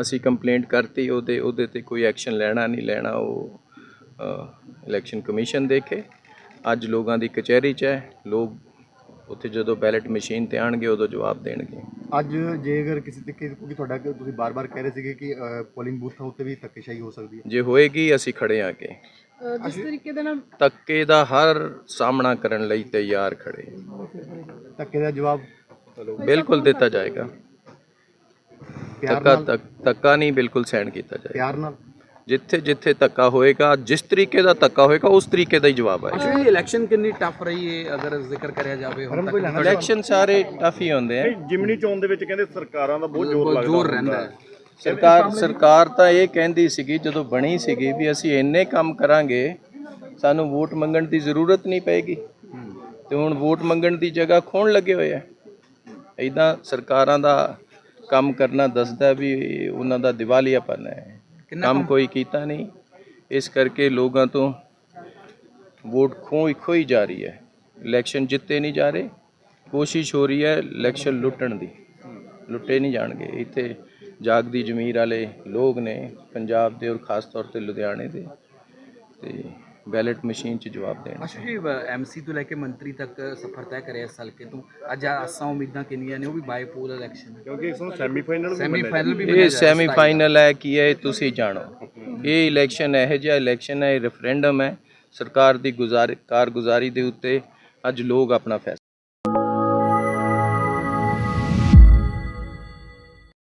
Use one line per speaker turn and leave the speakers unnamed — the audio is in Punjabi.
ਅਸੀਂ ਕੰਪਲੇਂਟ ਕਰਤੀ ਉਹਦੇ ਉਹਦੇ ਤੇ ਕੋਈ ਐਕਸ਼ਨ ਲੈਣਾ ਨਹੀਂ ਲੈਣਾ ਉਹ ਇਲੈਕਸ਼ਨ ਕਮਿਸ਼ਨ ਦੇਖੇ। ਅੱਜ ਲੋਕਾਂ ਦੀ ਕਚਹਿਰੀ 'ਚ ਹੈ ਲੋਕ ਉੱਥੇ ਜਦੋਂ ਬੈਲਟ ਮਸ਼ੀਨ ਤੇ ਆਣਗੇ ਉਦੋਂ ਜਵਾਬ ਦੇਣਗੇ।
ਅੱਜ ਜੇ ਅਗਰ ਕਿਸੇ ਤਰੀਕੇ ਕਿਉਂਕਿ ਤੁਹਾਡਾ ਕਿ ਤੁਸੀਂ ਬਾਰ-ਬਾਰ ਕਹਿ ਰਹੇ ਸੀਗੇ ਕਿ ਪੋਲਿੰਗ ਬੂਥਾਂ ਉੱਤੇ ਵੀ ਧੱਕੇਸ਼ਾਹੀ ਹੋ ਸਕਦੀ ਹੈ।
ਜੇ ਹੋਏਗੀ ਅਸੀਂ ਖੜੇ ਆ ਕੇ
ਜਿਸ ਤਰੀਕੇ ਦੇ ਨਾਲ
ਧੱਕੇ ਦਾ ਹਰ ਸਾਹਮਣਾ ਕਰਨ ਲਈ ਤਿਆਰ ਖੜੇ।
ਧੱਕੇ ਦਾ ਜਵਾਬ
ਬਿਲਕੁਲ ਦਿੱਤਾ ਜਾਏਗਾ।
ਪਿਆਰ
ਧੱਕਾ
ਨਾਲ
ਧੱਕ- ਧੱਕਾ ਨਹੀਂ ਬਿਲਕੁਲ ਸਹਿਣ ਕੀਤਾ ਜਾਏਗਾ।
ਪਿਆਰ ਨਾਲ।
ਜਿੱਥੇ ਜਿੱਥੇ ਧੱਕਾ ਹੋਏਗਾ ਜਿਸ ਤਰੀਕੇ ਦਾ ਧੱਕਾ ਹੋਏਗਾ ਉਸ ਤਰੀਕੇ ਦਾ ਹੀ ਜਵਾਬ ਆਏਗਾ।
ਅਸ਼ਵਨੀ ਇਲੈਕਸ਼ਨ ਕਿੰਨੀ ਟਫ ਰਹੀ ਹੈ ਅਗਰ ਜ਼ਿਕਰ ਕਰਿਆ ਜਾਵੇ ਹੁਣ ਤੱਕ?
ਇਲੈਕਸ਼ਨ ਸਾਰੇ ਟਫ ਹੀ ਹੁੰਦੇ ਆ।
ਜਿਮਨੀ ਚੋਣ ਦੇ ਵਿੱਚ ਕਹਿੰਦੇ ਸਰਕਾਰਾਂ ਦਾ ਬਹੁਤ ਜ਼ੋਰ ਲੱਗਦਾ
ਜ਼ੋਰ ਰਹਿੰਦਾ ਹੈ।
ਸਰਕਾਰ ਸਰਕਾਰ ਤਾਂ ਇਹ ਕਹਿੰਦੀ ਸੀਗੀ ਜਦੋਂ ਬਣੀ ਸੀਗੀ ਵੀ ਅਸੀਂ ਇੰਨੇ ਕੰਮ ਕਰਾਂਗੇ ਸਾਨੂੰ ਵੋਟ ਮੰਗਣ ਦੀ ਜ਼ਰੂਰਤ ਨਹੀਂ ਪਏਗੀ। ਤੇ ਹੁਣ ਵੋਟ ਮੰਗਣ ਦੀ ਜਗ੍ਹਾ ਖੋਣ ਲੱਗੇ ਹੋਏ ਆ। ਇਦਾਂ ਸਰਕਾਰਾਂ ਦਾ ਕੰਮ ਕਰਨਾ ਦੱਸਦਾ ਵੀ ਉਹਨਾਂ ਦਾ ਦਿਵਾਲੀਆਪਨ ਹੈ। ਕੰਮ ਕੋਈ ਕੀਤਾ ਨਹੀਂ। ਇਸ ਕਰਕੇ ਲੋਕਾਂ ਤੋਂ ਵੋਟ ਖੋਈ ਖੋਈ ਜਾ ਰਹੀ ਹੈ। ਇਲੈਕਸ਼ਨ ਜਿੱਤੇ ਨਹੀਂ ਜਾ ਰਹੇ। ਕੋਸ਼ਿਸ਼ ਹੋ ਰਹੀ ਹੈ ਇਲੈਕਸ਼ਨ ਲੁੱਟਣ ਦੀ। ਲੁੱਟੇ ਨਹੀਂ ਜਾਣਗੇ। ਇੱਥੇ ਜਾਗਦੀ ਜ਼ਮੀਰ ਵਾਲੇ ਲੋਕ ਨੇ ਪੰਜਾਬ ਦੇ ਔਰ ਖਾਸ ਤੌਰ ਤੇ ਲੁਧਿਆਣੇ ਦੇ। ਤੇ ਬੈਲਟ ਮਸ਼ੀਨ 'ਚ ਜਵਾਬ ਦੇਣ।
ਅਸ਼ਵਨੀ ਐਮਸੀ ਤੋਂ ਲੈ ਕੇ ਮੰਤਰੀ ਤੱਕ ਸਫ਼ਰ ਤੈਅ ਕਰਿਆ ਇਸ ਹਲਕੇ ਤੋਂ। ਅੱਜ ਆਸਾਂ ਉਮੀਦਾਂ ਕਿੰਨੀਆਂ ਨੇ ਉਹ ਵੀ ਬਾਈ ਪੋਲ ਇਲੈਕਸ਼ਨ
ਕਿਉਂਕਿ ਇਸ ਨੂੰ ਸੈਮੀਫਾਈਨਲ ਵੀ
ਸੈਮੀ ਫਾਈਨਲ ਵੀ
ਇਹ ਸੈਮੀ ਫਾਈਨਲ ਹੈ ਕੀ ਹੈ ਇਹ ਤੁਸੀਂ ਜਾਣੋ। ਇਹ ਇਲੈਕਸ਼ਨ ਇਹੋ ਜਿਹਾ ਇਲੈਕਸ਼ਨ ਹੈ ਇਹ ਰੈਫਰੈਂਡਮ ਹੈ। ਸਰਕਾਰ ਦੀ ਗੁਜ਼ਾਰ ਕਾਰਗੁਜ਼ਾਰੀ ਦੇ ਉੱਤੇ ਅੱਜ ਲੋਕ ਆਪਣਾ ਫੈਸਲਾ